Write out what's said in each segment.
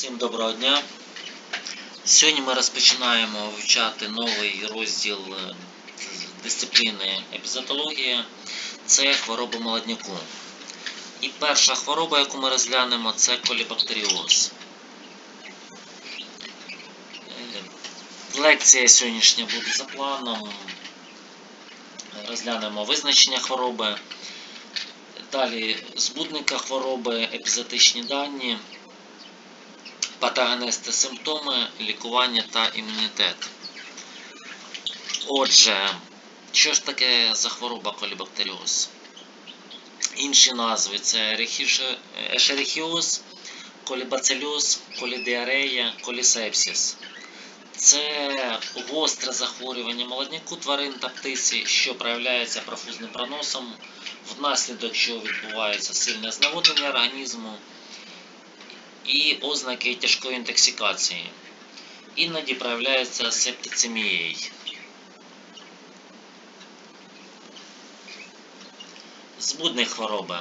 Всім доброго дня. Сьогодні ми розпочинаємо вивчати новий розділ е, дисципліни епізотологія. Це хвороба молодняку. І перша хвороба, яку ми розглянемо, це колібактеріоз. Е, Лекція сьогоднішня буде за планом. Розглянемо визначення хвороби. Далі збудника хвороби, епізотичні дані, патогенез симптоми, лікування та імунітет. Отже, що ж таке за хвороба колібактеріоз? Інші назви це ешерихіоз, колібацильоз, колідіарея, колісепсис. Це гостре захворювання молодняку тварин та птиці, що проявляється профузним проносом, внаслідок чого відбувається сильне зневоднення організму і ознаки тяжкої інтоксикації. Іноді проявляється септицемією. Хвороби.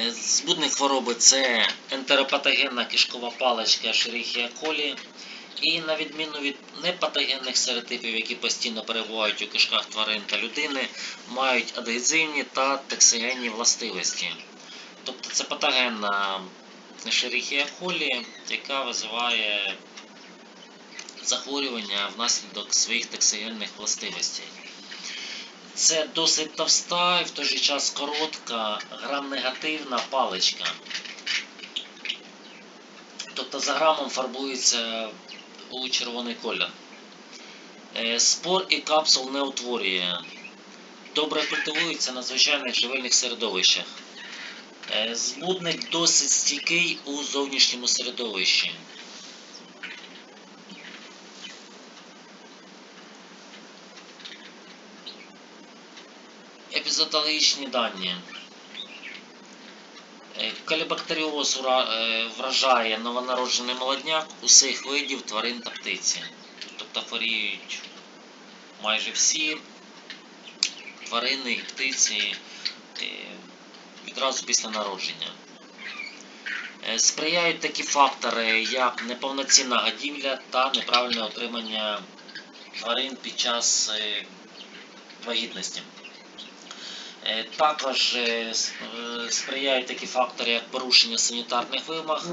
Е, Збудник хвороби це ентеропатогенна кишкова паличка Escherichia coli. І на відміну від непатогенних серотипів, які постійно перебувають у кишках тварин та людини, мають адгезивні та токсигенні властивості. Тобто це патогенна Escherichia coli, яка визиває захворювання внаслідок своїх токсигенних властивостей. Це досить товста і в той же час коротка грам-негативна паличка. Тобто за грамом фарбується у червоний колір. Е, Спор і капсул не утворює. Добре культивується на звичайних живильних середовищах. Е, досить стійкий у зовнішньому середовищі. Епізотологічні дані. Е, Калібактеріоз е, вражає новонароджений молодняк усіх видів тварин та птиці. Тобто хворіють майже всі тварини і птиці відразу після народження. Е, Сприяють такі фактори, як неповноцінна годівля та неправильне отримання тварин під час е, вагітності. Е, Також сприяють такі фактори, як порушення санітарних вимог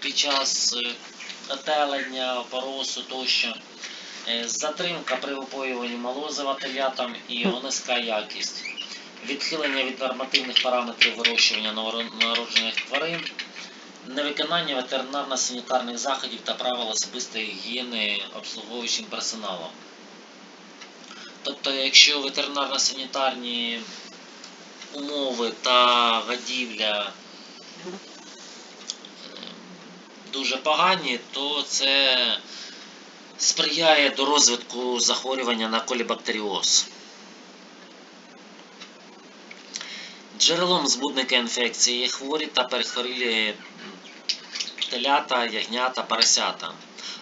під час отелення, поросу тощо, затримка при випоюванні молозива телятам і низька якість, відхилення від нормативних параметрів вирощування новонароджених тварин, невиконання ветеринарно-санітарних заходів та правил особистої гігієни обслуговуючим персоналом. Тобто, якщо ветеринарно-санітарні умови та годівля е, дуже погані, то це сприяє до розвитку захворювання на колібактеріоз. Джерелом збудника інфекції є хворі та перехворілі телята, ягнята, поросята,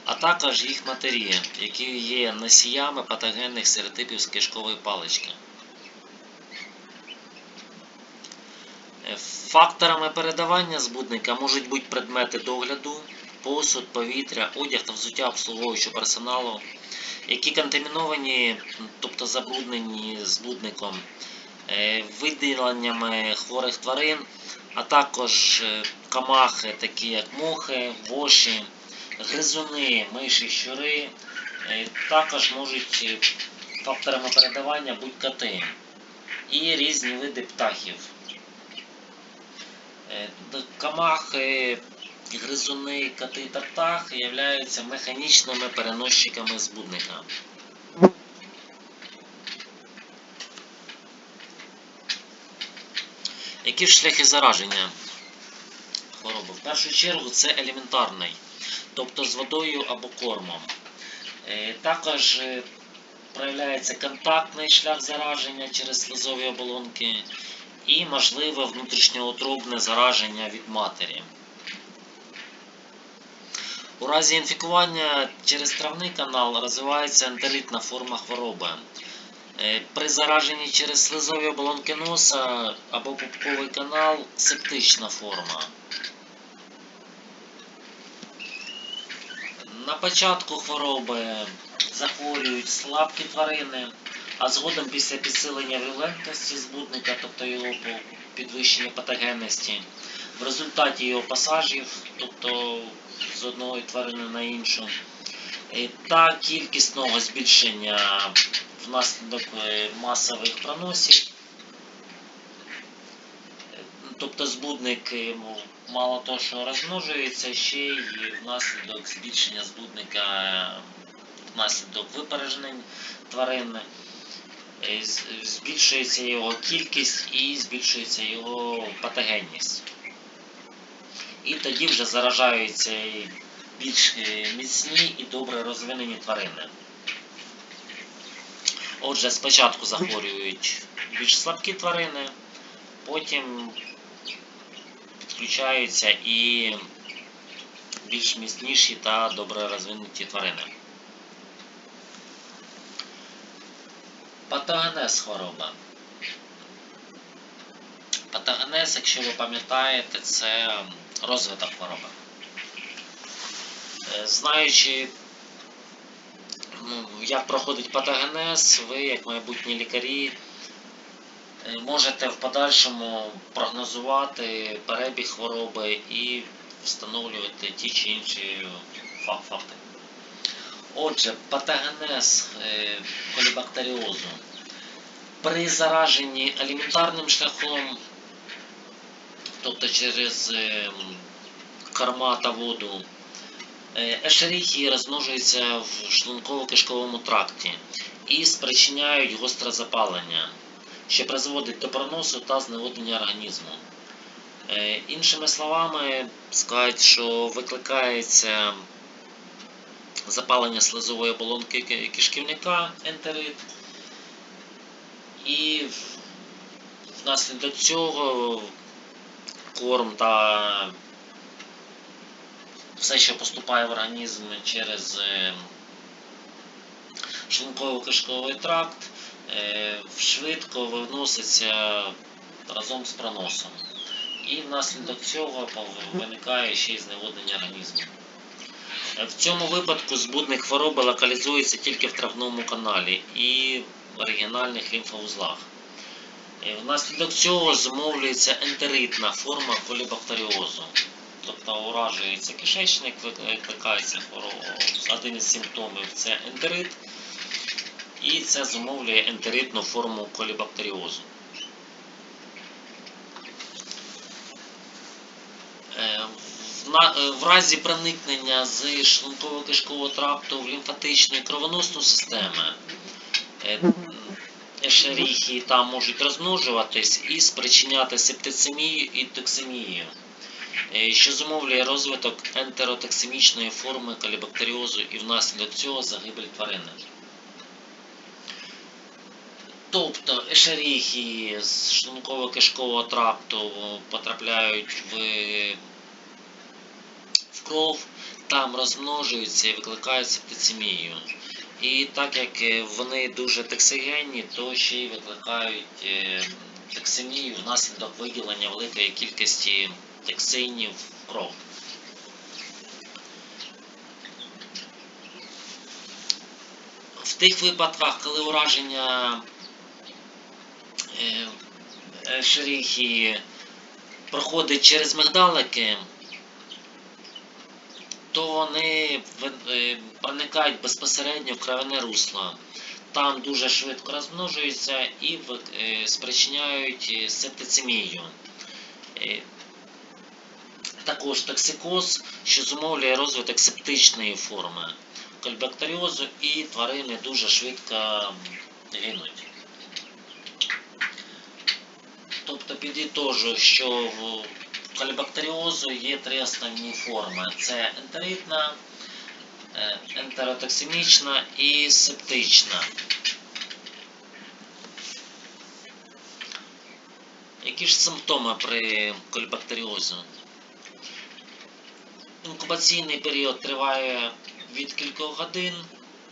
а також їх матері, які є носіями патогенних серотипів з кишкової палички. Факторами передавання збудника можуть бути предмети догляду, посуд, повітря, одяг та взуття обслуговуючого персоналу, які контаміновані, тобто забруднені збудником, виділеннями хворих тварин, а також е, камахи, такі як мухи, воші, гризуни, миші, щури. Е, Також можуть е, факторами передавання бути коти і різні види птахів. Е, Камахи, гризуни, коти та птахи являються механічними переносчиками збудника. Які ж шляхи зараження хвороби? В першу чергу це елементарний, тобто з водою або кормом. Е, Також е, проявляється контактний шлях зараження через слизові оболонки і можливе внутрішньоутробне зараження від матері. У разі інфікування через травний канал розвивається ентеритна форма хвороби. Е, При зараженні через слизові оболонки носа або пупковий канал септична форма. На початку хвороби захворюють слабкі тварини, а згодом після підсилення вірулентності збудника, тобто його підвищення патогенності, в результаті його пасажів, тобто з одної тварини на іншу, е, та кількісного збільшення внаслідок е, масових проносів. Е, Тобто збудник е, мало того, що розмножується, ще й внаслідок збільшення збудника, внаслідок випереджень тварин, збільшується його кількість і збільшується його патогенність. І тоді вже заражаються більш міцні і добре розвинені тварини. Отже, спочатку захворюють більш слабкі тварини, потім підключаються і більш міцніші та добре розвинуті тварини. Патогенез хвороби. Патогенез, якщо ви пам'ятаєте, це розвиток хвороби. Е, Знаючи, як проходить патогенез, ви, як майбутні лікарі, е, можете в подальшому прогнозувати перебіг хвороби і встановлювати ті чи інші факти. Отже, патогенез е, колібактеріозу. При зараженні аліментарним шляхом, тобто через е, корма та воду, е, ешерихії розмножуються в шлунково-кишковому тракті і спричиняють гостре запалення, що призводить до проносу та зневоднення організму. Е, Іншими словами, сказати, що викликається запалення слизової оболонки кишківника, ентерит, і внаслідок цього корм та все, що поступає в організм через е, шлунково-кишковий тракт, е, швидко виноситься разом з проносом. І внаслідок цього виникає ще й зневоднення організму. Е, В цьому випадку збудник хвороби локалізується тільки в травному каналі і в оригінальних лімфовузлах. Е, Внаслідок цього зумовлюється ентеритна форма колібактеріозу. Тобто уражується кишечник, викликається. Один із симптомів це ентерит, і це зумовлює ентеритну форму колібактеріозу. Е, е, в разі проникнення з шлунково-кишкового тракту в лімфатичну і кровоносну системи е, там можуть розмножуватись і спричиняти септицемію і токсемію, що зумовлює розвиток ентеротоксемічної форми калібактеріозу і внаслідок цього загибель тварини. Тобто ешерихії з шлунково-кишкового тракту потрапляють в, в кров, там розмножуються і викликають септицемію. І так як е, вони дуже токсигенні, то ще й викликають е, токсемію внаслідок виділення великої кількості токсинів в кров. В тих випадках, коли ураження е, проходить через мигдалики, то вони ви- е, проникають безпосередньо в кровяне русло. Там дуже швидко розмножуються і е, спричиняють е, септицемію. Також токсикоз, що зумовлює розвиток септичної форми кольбактеріозу, і тварини дуже швидко гинуть. Тобто підітожу, що в колібактеріозу є три основні форми: це ентеритна, е, ентеротоксимічна і септична. Які ж симптоми при колібактеріозу? Інкубаційний період триває від кількох годин.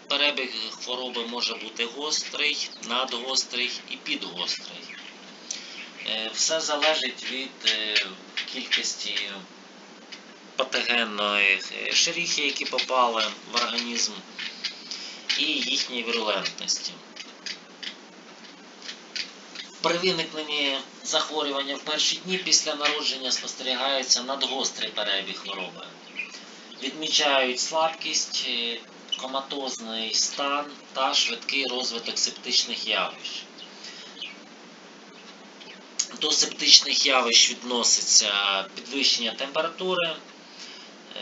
Перебіг хвороби може бути гострий, надгострий і підгострий. Е, Все залежить від е, кількості патогенної шеріхи, які попали в організм, і їхньої вірулентності. При виникненні захворювання в перші дні після народження спостерігається надгострий перебіг хвороби. Відмічають слабкість, е, коматозний стан та швидкий розвиток септичних явищ. До септичних явищ відноситься підвищення температури,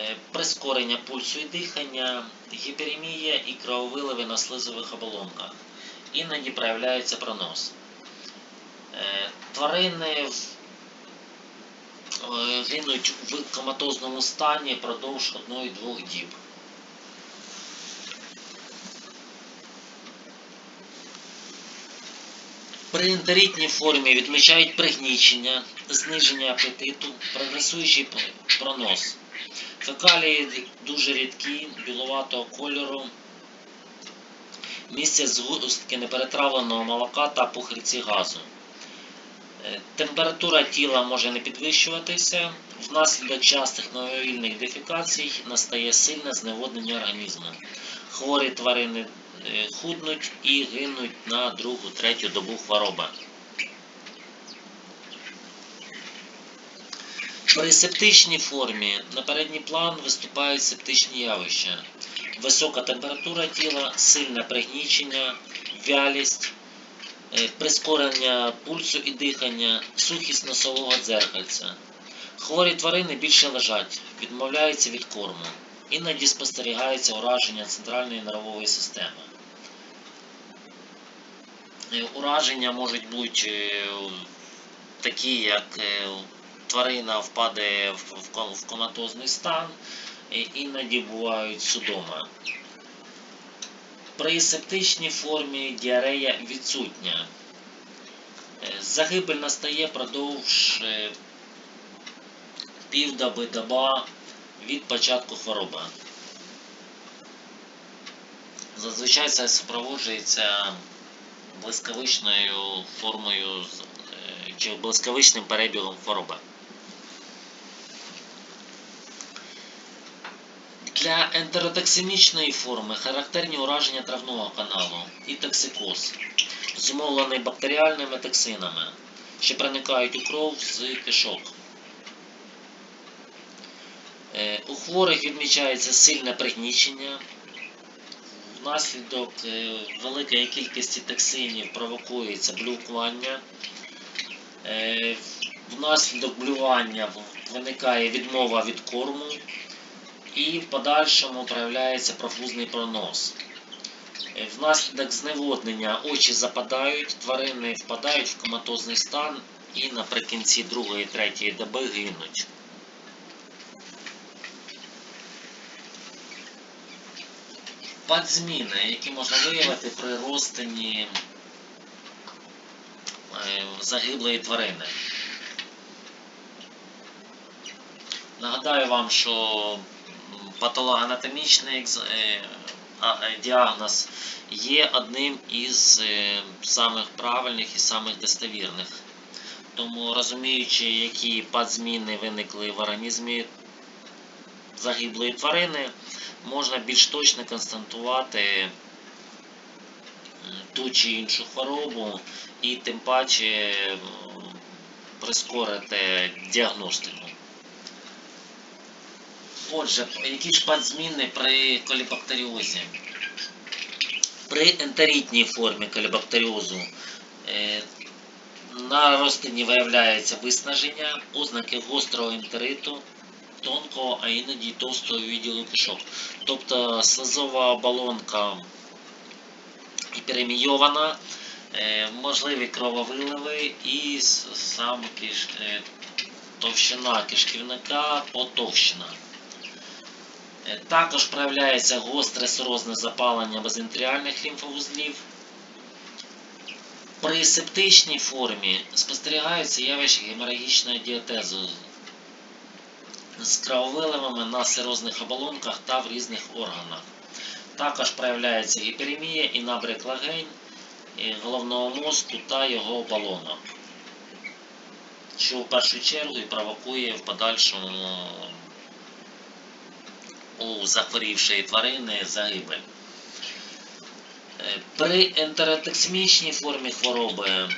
е, прискорення пульсу і дихання, гіперемія і крововиливи на слизових оболонках. Іноді проявляється пронос. Е, Тварини в- гинуть в коматозному стані продовж 1-2 діб. При ентеритній формі відмічають пригнічення, зниження апетиту, прогресуючий пронос. Фекалії дуже рідкі, біловатого кольору, місце згустки неперетравленого молока та пухирці газу. Е, Температура тіла може не підвищуватися. Внаслідок частих мимовільних дефікацій настає сильне зневоднення організму. Хворі тварини е, худнуть і гинуть на другу-третю добу хвороби. При септичній формі на передній план виступають септичні явища. Висока температура тіла, сильне пригнічення, вялість, прискорення пульсу і дихання, сухість носового дзеркальця. Хворі тварини більше лежать, відмовляються від корму. Іноді спостерігається ураження центральної нервової системи. Е, Ураження можуть бути е, такі, як е, тварина впаде в в ко- в коматозний стан, е, іноді бувають судома. При септичній формі діарея відсутня. Е, Загибель настає продовж е, півдоби доба від початку хвороби. Зазвичай це супроводжується блискавичною формою е, чи блискавичним перебігом хвороби. Для ентеротоксимічної форми характерні ураження травного каналу і токсикоз, зумовлений бактеріальними токсинами, що проникають у кров з кишок. Е, У хворих відмічається сильне пригнічення. Внаслідок е, великої кількості токсинів провокується блювкування. Е, Внаслідок блювання виникає відмова від корму і в подальшому проявляється профузний пронос. Е, Внаслідок зневоднення очі западають, тварини впадають в коматозний стан і наприкінці другої третьої доби гинуть. Падзміни, які можна виявити при розтині е, загиблої тварини. Нагадаю вам, що патологоанатомічний е, е, діагноз є одним із е, самих правильних і самих достовірних. Тому розуміючи, які падзміни виникли в організмі загиблої тварини, можна більш точно констатувати ту чи іншу хворобу і тим паче прискорити діагностику. Отже, які ж падзміни при колібактеріозі? При ентеритній формі колібактеріозу е, на розтині виявляється виснаження, ознаки гострого ентериту, тонкого, а іноді товстого відділу кишок. Тобто слизова оболонка гіперемійована, е, можливі крововиливи і сам киш, е, товщина кишківника потовщена. Також проявляється гостре сирозне запалення безентеріальних лімфовузлів. При септичній формі спостерігаються явища геморагічного діатезу з крововиливами на сирозних оболонках та в різних органах. Також проявляється гіперемія і набряк легень е, головного мозку та його оболонок, що в першу чергу і провокує в подальшому у захворівшої тварини загибель. Е, При ентеротоксимічній формі хвороби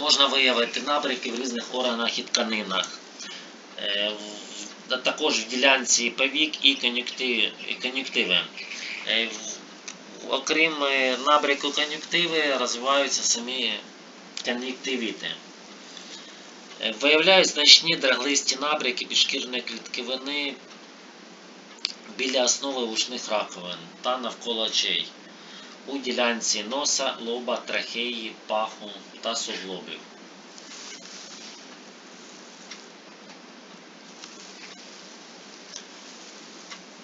можна виявити набряки в різних органах і тканинах. Е, Також в ділянці повік і кон'юктиви. Е, Окрім набряку кон'юктиви, розвиваються самі кон'юктивіти. Виявляють значні драглисті набряки підшкірної клітковини біля основи вушних раковин та навколо очей у ділянці носа, лоба, трахеї, паху та суглобів.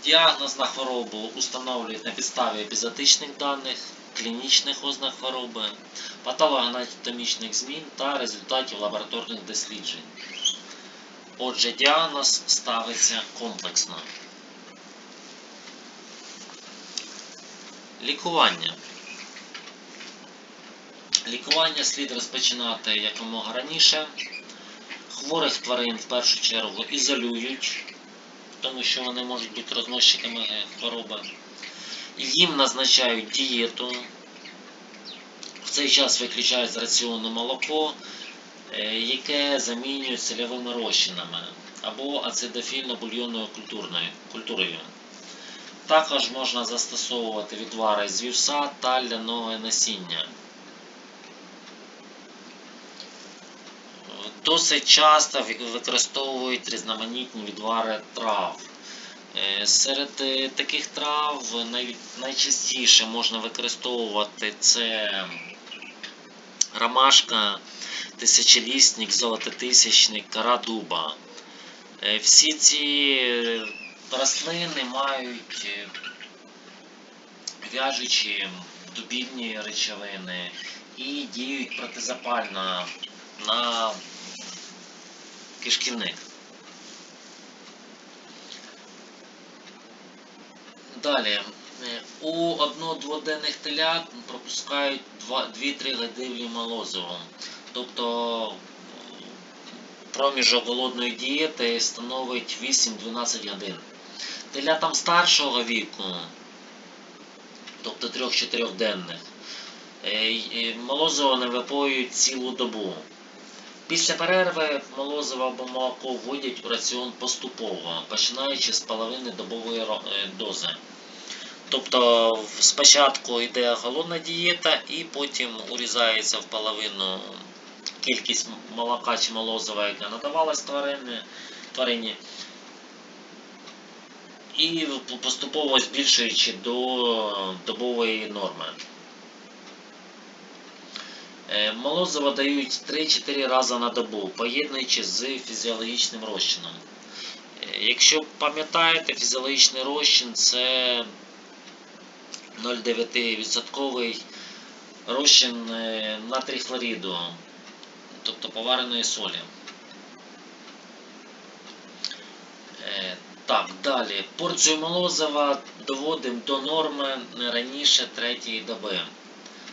Діагноз на хворобу установлюють на підставі епізотичних даних, клінічних ознак хвороби, патологоанатомічних змін та результатів лабораторних досліджень. Отже, діагноз ставиться комплексно. Лікування. Лікування слід розпочинати якомога раніше. Хворих тварин в першу чергу ізолюють, тому що вони можуть бути розносчиками хвороби. Їм назначають дієту. В цей час виключають з раціону молоко, е, яке замінюють сольовими розчинами або ацидофільно-бульйонною культурною- культурою. Також можна застосовувати відвари з вівса та ляного насіння. Досить часто використовують різноманітні відвари трав. Е, Серед е, таких трав найчастіше можна використовувати це ромашка, тисячолісник, золототисячник, кора дуба. Е, Всі ці рослини мають е, в'яжучі дубільні речовини і діють протизапально на кишківник. Далі. У одно-дводенних телят пропускають 2-3 години молозивом. Тобто проміжок голодної дієти становить 8-12 годин. Телятам старшого віку, тобто 3-4 денних, е, е, молозиво не випоюють цілу добу. Після перерви молозиво або молоко вводять у раціон поступово, починаючи з половини добової е, дози. Тобто спочатку йде голодна дієта і потім урізається в половину кількість молока чи молозива, яка надавалась тварині. І поступово збільшуючи до добової норми. Е, Молозиво дають 3-4 рази на добу, поєднуючи з фізіологічним розчином. Е, Якщо пам'ятаєте, фізіологічний розчин це 0,9% розчин е, натрій хлоріду, тобто повареної солі. Так, далі. Порцію молозива доводимо до норми не раніше третьої доби.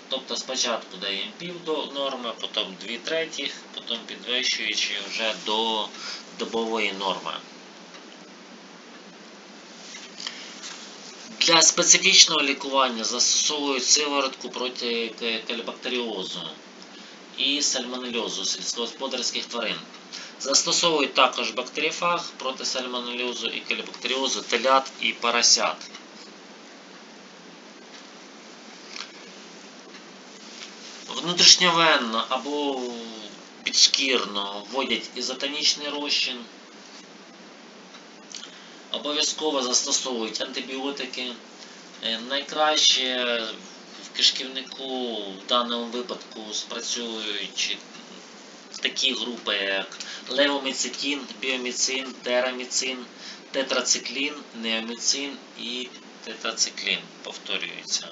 Тобто спочатку даємо пів до норми, потім 2 третіх, потім підвищуючи вже до добової норми. Для специфічного лікування застосовують сиворотку проти калібактеріозу і сальмонельозу сільськогосподарських тварин. Застосовують також бактеріофаг проти сальмонельозу і калібактеріозу телят і поросят. Внутрішньовенно або підшкірно вводять ізотонічний розчин. Обов'язково застосовують антибіотики. Е, Найкраще в кишківнику в даному випадку спрацюють такі групи, як левоміцетин, біоміцин, тераміцин, тетрациклін, неоміцин і тетрациклін. Повторюється.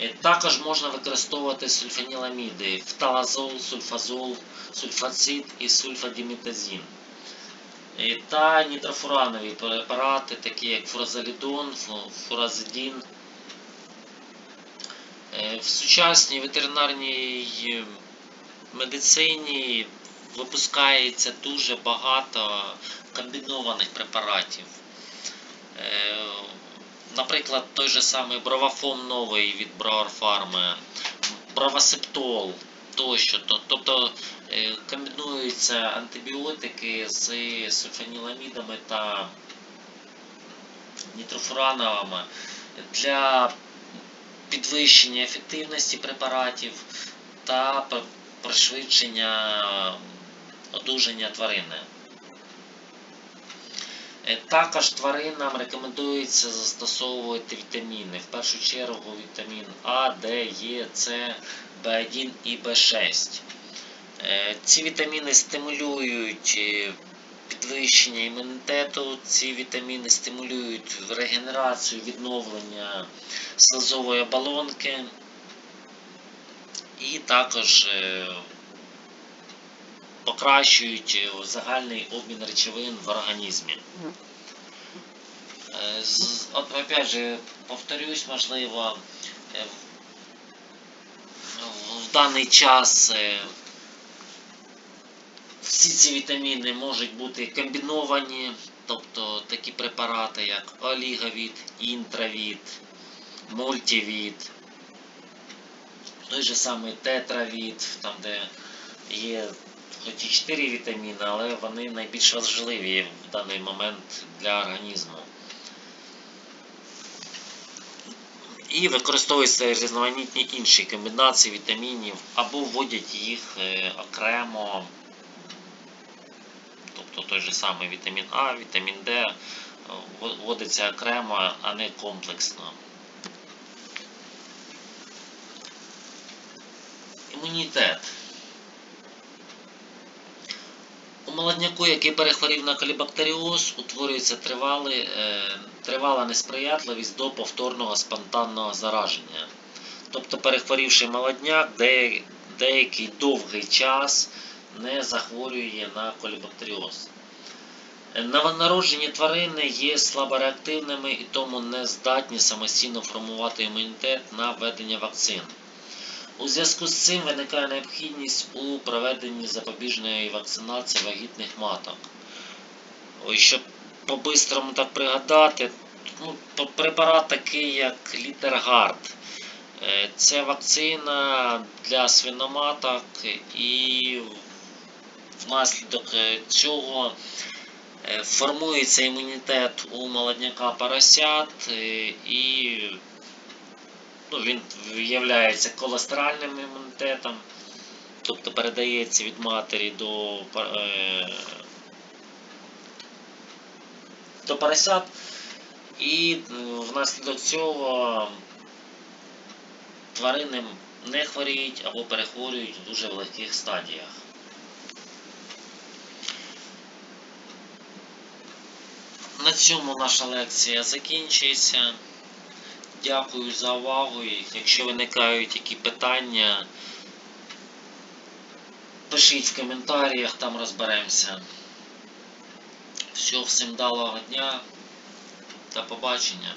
Е, Також можна використовувати сульфаніламіди, фталазол, сульфазол, сульфацид і сульфадімітазін. Е, Та нітрофуранові препарати, такі як фуразолідон, фуразидін. Е, В сучасній ветеринарній медицині випускається дуже багато комбінованих препаратів. Е, Наприклад, той же самий бровафом новий від Броар Фарми, бровасептол тощо. Тобто е, комбінуються антибіотики з сульфаніламідами та нітрофурановими для підвищення ефективності препаратів та пришвидшення одужання тварини. Е, Також тваринам рекомендується застосовувати вітаміни. В першу чергу вітамін А, Д, Е, С, В1 і В6. Е, Ці вітаміни стимулюють е, підвищення імунітету, ці вітаміни стимулюють регенерацію, відновлення слизової оболонки і також е, покращують е, загальний обмін речовин в організмі. Е, От опять же, повторюсь, можливо, в- даний час всі ці вітаміни можуть бути комбіновані, тобто такі препарати, як оліговід, інтравід, мультивід, той же самий тетравід, там де є хоч і 4 вітаміни, але вони найбільш важливі в даний момент для організму. І використовуються різноманітні інші комбінації вітамінів або вводять їх е, окремо тобто той же самий вітамін А, вітамін Д е, вводиться окремо, а не комплексно. Імунітет. У молодняку, який перехворів на колібактеріоз, утворюється тривалий, е, тривала несприятливість до повторного спонтанного зараження. Тобто, перехворівши молодняк, де, деякий довгий час не захворює на колібактеріоз. Новонароджені тварини є слабореактивними і тому не здатні самостійно формувати імунітет на введення вакцин. У зв'язку з цим виникає необхідність у проведенні запобіжної вакцинації вагітних маток. Ой, щоб по-бистрому так пригадати, ну, препарат такий, як Літергард. Е, Це вакцина для свиноматок і внаслідок е, цього е, формується імунітет у молодняка поросят і ну, він являється колестеральним імунітетом, тобто передається від матері до, е, до поросят, і е, внаслідок цього тварини не хворіють або перехворюють в дуже легких стадіях. На цьому наша лекція закінчується. Дякую за увагу. Якщо виникають які питання, пишіть в коментарях, там розберемося. Все, всім далого дня. До побачення.